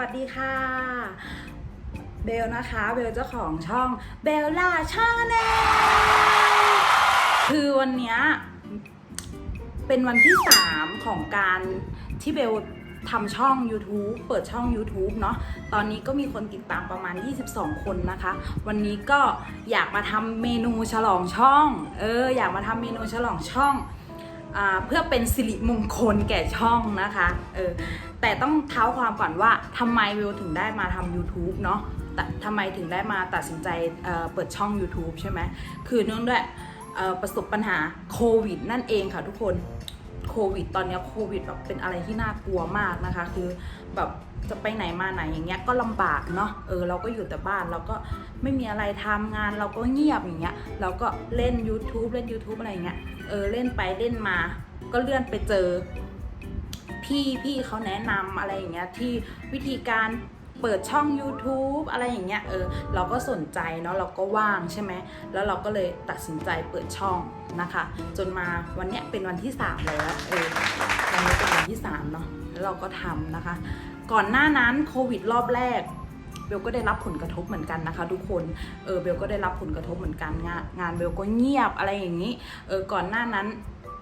วัสดีค่ะเบลนะคะเบลเจ้าของช่องเบลล่าชาแนลคือวันนี้เป็นวันที่ 3 ของการที่เบลทำช่อง YouTube เปิดช่อง YouTube เนาะ ตอนนี้ก็มีคนติดตามประมาณ 22 คนนะคะ วันนี้ก็อยากมาทำเมนูฉลองช่อง เออ อยากมาทำเมนูฉลองช่อง เพื่อเป็นสิริมงคลแก่ช่องนะคะเออแต่ต้องเท้าความก่อนว่าทำไมวิวถึงได้มาทำ YouTube เนาะทำไมถึงได้มาตัดสินใจเเปิดช่อง YouTube ใช่ไหมคือเนื่องด้วยประสบปัญหาโควิดนั่นเองค่ะทุกคน โควิด ตอนนี้โควิดแบบเป็นอะไรที่น่ากลัวมากนะคะ คือแบบจะไปไหนมาไหนอย่างเงี้ยก็ลำบากเนาะเออเราก็อยู่แต่บ้านเราก็ไม่มีอะไรทำงานเราก็เงียบอย่างเงี้ยเราก็เล่น YouTube เล่น YouTube อะไรเงี้ยเออเล่นไปเล่นมา ก็เลื่อนไปเจอพี่พี่เขาแนะนำอะไรอย่างเงี้ยที่วิธีการ เปิดช่อง YouTube อะไรอย่างเงี้ยเออเราก็สนใจเนาะเราก็ว่างใช่ไหมแล้วเราก็เลยตัดสินใจเปิดช่องนะคะ จนมาวันเนี้ยเป็นวันที่ 3 แล้วเออวันนี้เป็นวันที่3เนาะแล้วเราก็ทำนะคะ ก่อนหน้านั้นโควิดรอบแรกเบลก็ได้รับผลกระทบเหมือนกันนะคะทุกคน เออเบลก็ได้รับผลกระทบเหมือนกันงานงานเบลก็เงียบอะไรอย่างนี้ เออก่อนหน้านั้น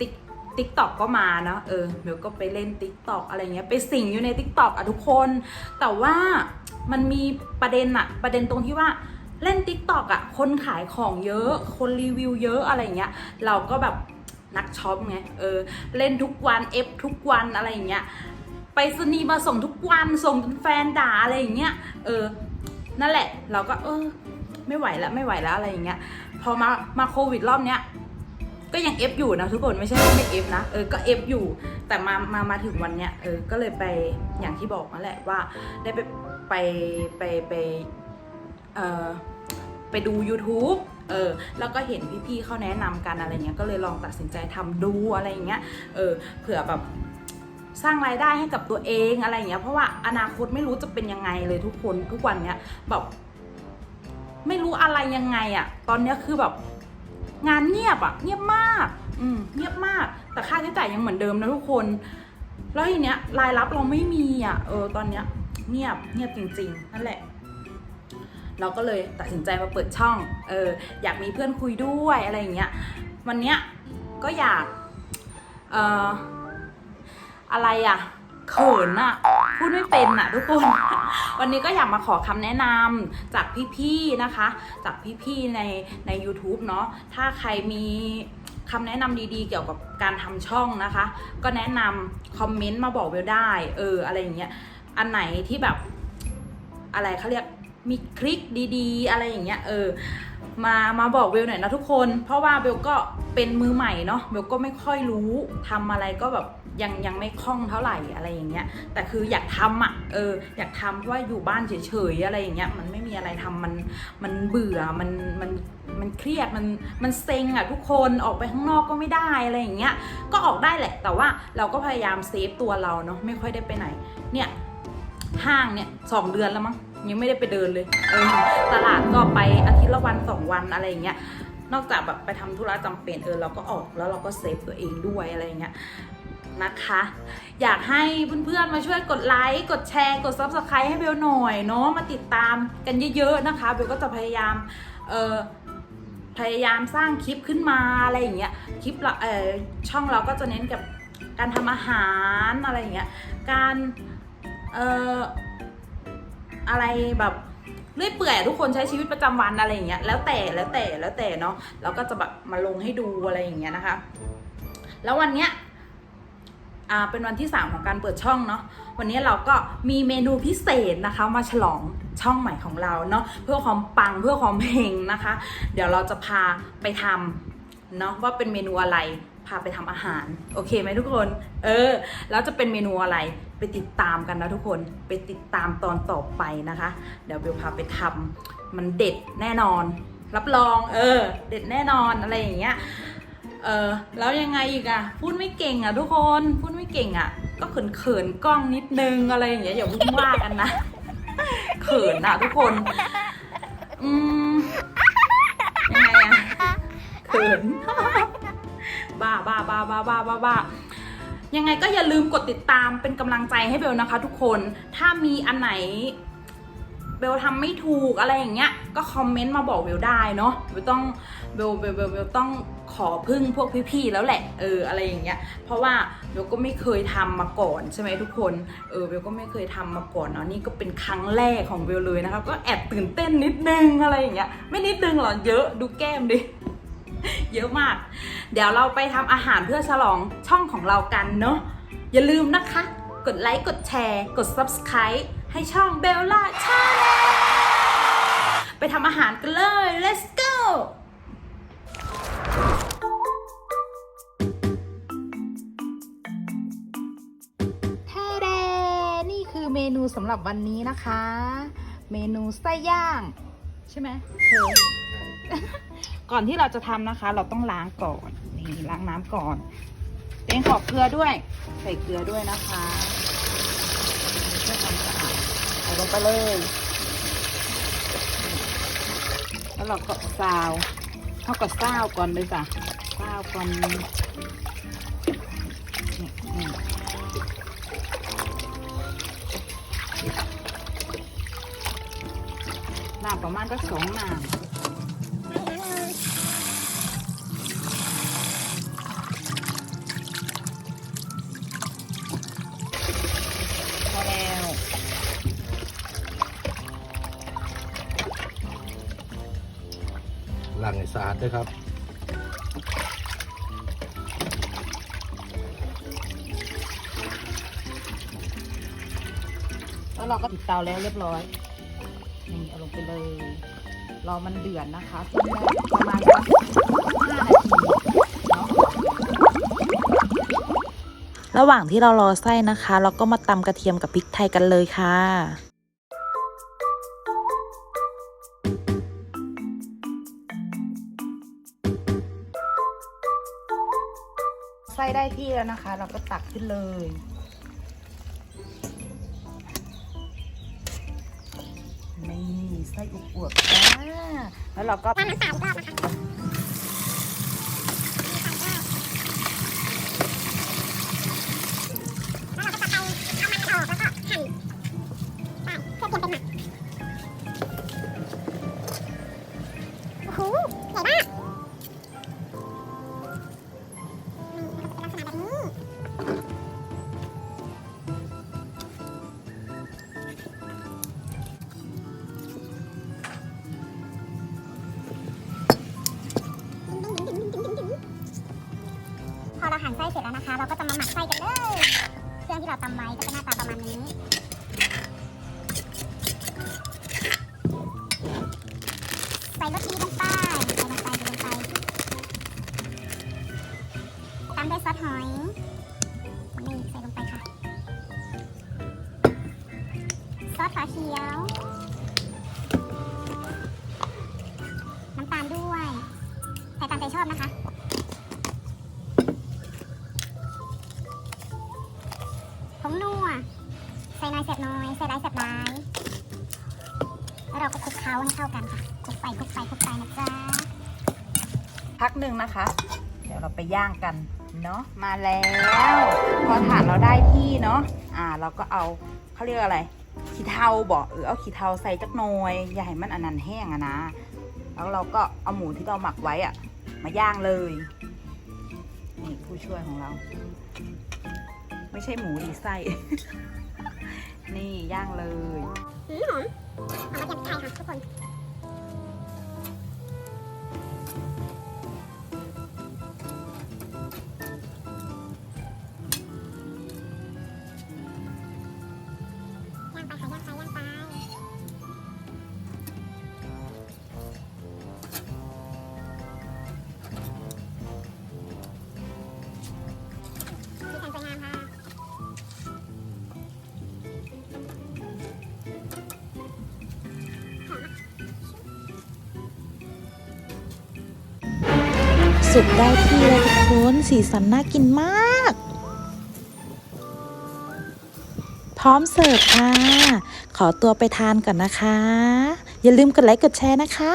ติ๊ก ติ๊กตอกก็มาเนาะเออเบลก็ไปเล่นติ๊กตอกอะไรเงี้ยไปสิงอยู่ในติ๊กตอกอะทุกคน แต่ว่ามันมีประเด็นอะประเด็นตรงที่ว่าเล่นติ๊กตอกอะคนขายของเยอะ คนรีวิวเยอะอะไรเงี้ยเราก็แบบนักช็อปไงเออเล่นทุกวันเอฟทุกวันอะไรอย่างเงี้ยไปสนีมาส่งทุกวันส่งจนแฟนด่าอะไรอย่างเงี้ยเออนั่นแหละเราก็เออไม่ไหวแล้วไม่ไหวแล้วอะไรอย่างเงี้ยพอมามาโควิดรอบเนี้ย ก็ยังเอฟอยู่นะทุกคนไม่ใช่ว่าไม่เอฟนะเออก็เอฟอยู่ แต่มามามาถึงวันเนี้ยเออก็เลยไปอย่างที่บอกนั่นแหละว่าได้ไปไปไปไปเออไปดู YouTube เออแล้วก็เห็นพี่ๆเขาแนะนำกันอะไรเงี้ยก็เลยลองตัดสินใจทำดูอะไรอย่างเงี้ยเออเผื่อแบบสร้างรายได้ให้กับตัวเองอะไรเงี้ยเพราะว่าอนาคตไม่รู้จะเป็นยังไงเลยทุกคนทุกวันเนี้ยแบบไม่รู้อะไรยังไงอะตอนเนี้ยคือแบบ งานเงียบอะเงียบมาก อืมเงียบมาก แต่ค่าใช้จ่ายยังเหมือนเดิมนะทุกคน แล้วทีเนี้ยรายรับเราไม่มีอะเออตอนเนี้ยเงียบเงียบจริง ๆ นั่นแหละ เราก็เลยตัดสินใจมาเปิดช่อง เออ อยากมีเพื่อนคุยด้วยอะไรอย่างเงี้ย วันเนี้ยก็อยาก เอ่อ อะไรอะ เขินอะ พูดไม่เป็นอะทุกคน วันนี้ก็อยากมาขอคำแนะนำจากพี่ๆนะคะ จากพี่ๆในใน u t u b e เนาะถ้าใครมีคำแนะนำดีๆ เกี่ยวกับการทำช่องนะคะ ก็แนะนำคอมเมนต์มาบอกเบลได้เอออะไรอย่างเงี้ยอันไหนที่แบบอะไรเขาเรียกมีคลิกดีๆ อะไรอย่างเงี้ยเออมามาบอกเบลหน่อยนะทุกคน เพราะว่าเบลก็เป็นมือใหม่เนาะเบลก็ไม่ค่อยรู้ทำอะไรก็แบบ ยังยังไม่คล่องเท่าไหร่อะไรอย่างเงี้ยแต่คืออยากทำอะเอออยากทำเพราะว่าอยู่บ้านเฉยๆอะไรอย่างเงี้ยมันไม่มีอะไรทำมันมันเบื่อมันมันมันเครียดมันมันเซ็งอะทุกคนออกไปข้างนอกก็ไม่ได้อะไรอย่างเงี้ยก็ออกได้แหละ แต่ว่าเราก็พยายามเซฟตัวเราเนาะไม่ค่อยได้ไปไหนเนี่ยห้างเนี่ยสองเดือนแล้วมั้งยังไม่ได้ไปเดินเลยเออตลาดก็ไปอาทิตย์ละวันสองวันอะไรอย่างเงี้ยนอกจากแบบไปทำธุระจำเป็นเออเราก็ออกแล้วเราก็เซฟตัวเองด้วยอะไรอย่างเงี้ย นะคะ อยากให้เพื่อนๆมาช่วยกดไลค์กดแชร์ กด subscribe ให้เบลหน่อยเนาะมาติดตามกันเยอะๆนะคะเบลก็จะพยายามเออพยายามสร้างคลิปขึ้นมาอะไรอย่างเงี้ยคลิปเราเออช่องเราก็จะเน้นกับการทำอาหารอะไรอย่างเงี้ยการเอออะไรแบบเรื่อยเปื่อยทุกคนใช้ชีวิตประจำวันอะไรอย่างเงี้ยแล้วแต่แล้วแต่แล้วแต่เนาะเราก็จะแบบมาลงให้ดูอะไรอย่างเงี้ยนะคะ แล้ววันเนี้ย อ่าเป็นวันที่ 3 ของการเปิดช่องเนาะวันนี้เราก็มีเมนูพิเศษนะคะ มาฉลองช่องใหม่ของเราเนาะเพื่อความปังเพื่อความเฮงนะคะ เดี๋ยวเราจะพาไปทำเนาะว่าเป็นเมนูอะไรพาไปทำอาหาร โอเคไหมทุกคน เออ แล้วจะเป็นเมนูอะไรไปติดตามกันนะทุกคนไปติดตามตอนต่อไปนะคะ เดี๋ยวเบลพาไปทำมันเด็ดแน่นอน รับรอง เออ เด็ดแน่นอนอะไรอย่างเงี้ยเออแล้วยังไงอีกอะพูดไม่เก่งอะทุกคนพูด เก่งอะก็เขินเขินกล้องนิดนึงอะไรอย่างเงี้ยอย่าพุ่งว่ากันนะเขินอะทุกคน อืมยังไงอะเขินบ้าบ้าบ้าบ้าบ้าบ้าบ้ายังไงก็อย่าลืมกดติดตามเป็นกำลังใจให้เบลนะคะ ทุกคนถ้ามีอันไหนเบลทำไม่ถูกอะไรอย่างเงี้ย ก็คอมเมนต์มาบอกเบลได้เนาะเบลต้องเบลเบลเบลเบลต้อง ขอพึ่งพวกพี่ๆแล้วแหละ เอออะไรอย่างเงี้ย เพราะว่าเบลก็ไม่เคยทำมาก่อนใช่ไหมทุกคน เออเบลก็ไม่เคยทำมาก่อนเนาะนี่ก็เป็นครั้งแรกของเบลเลยนะคะก็แอบตื่นเต้นนิดนึงอะไรอย่างเงี้ย ไม่นิดนึงหรอเยอะดูแก้มดิเยอะมาก เดี๋ยวเราไปทำอาหารเพื่อฉลองช่องของเรากันเนาะอย่าลืมนะคะ กดไลค์กดแชร์ กด subscribe ให้ช่องเบลล่าชาแนลไปทำอาหารกันเลย let's go สำหรับวันนี้นะคะ เมนูไส้ย่าง ใช่ไหมเธอก่อนที่เราจะทำนะคะ เราต้องล้างก่อนนี่ล้างน้ำก่อนเตงขอบเกลือด้วย ใส่เกลือด้วยนะคะเพื่อความสะอาดใส่ลงไปเลย แล้วเราก็ซาวเท่ากับซาวก่อนเลยจ้ะซาวก่อน น้ำประมาณก็สองน้ำพอแล้วหลังให้สะอาดด้วยครับ แล้วเราก็ติดเตาแล้วเรียบร้อยนี่เอาลง ไปเลย รอมันเดือดนะคะทิ้งไว้ประมาณสักห้านาทีเนาะระหว่างที่เรารอไส้นะคะ เราก็มาตำกระเทียมกับพริกไทยกันเลยค่ะไส้ได้ที่แล้วนะคะ เราก็ตักขึ้นเลย ไส้อวบๆจ้าแล้วเราก็ ก็จะมาหมักไส้กันเลยเครื่องที่เราตำไว้ก็จะหน้าตาประมาณนี้ใส่รสชีสลงไปใส่ลงไปใส่ลงไปตามด้วยซอสหอยนี่ใส่ลงไปค่ะ ซอสฝาเขียว น้ำตาลด้วย ใส่ตามใจชอบนะคะ พักหนึ่งนะคะ เดี๋ยวเราไปย่างกันเนาะมาแล้ว พอถ่านเราได้ที่เนาะอ่า เราก็เอาเขาเรียกอะไร ขี้เทาบอกเออเอาขี้เทาใส่จักหน่อยอย่าให้มันอันนั้นแห้งอะนะ แล้วเราก็เอาหมูที่เราหมักไว้อะมาย่างเลยนี่ผู้ช่วยของเรา ไม่ใช่หมูดีไส้นี่ย่างเลยหอมหอมกระเทียมไทยค่ะทุกคน สุกได้ที่แล้วทุกคนสีสันน่ากินมาก พร้อมเสิร์ฟค่ะ ขอตัวไปทานก่อนนะคะ อย่าลืมกดไลค์กดแชร์นะคะ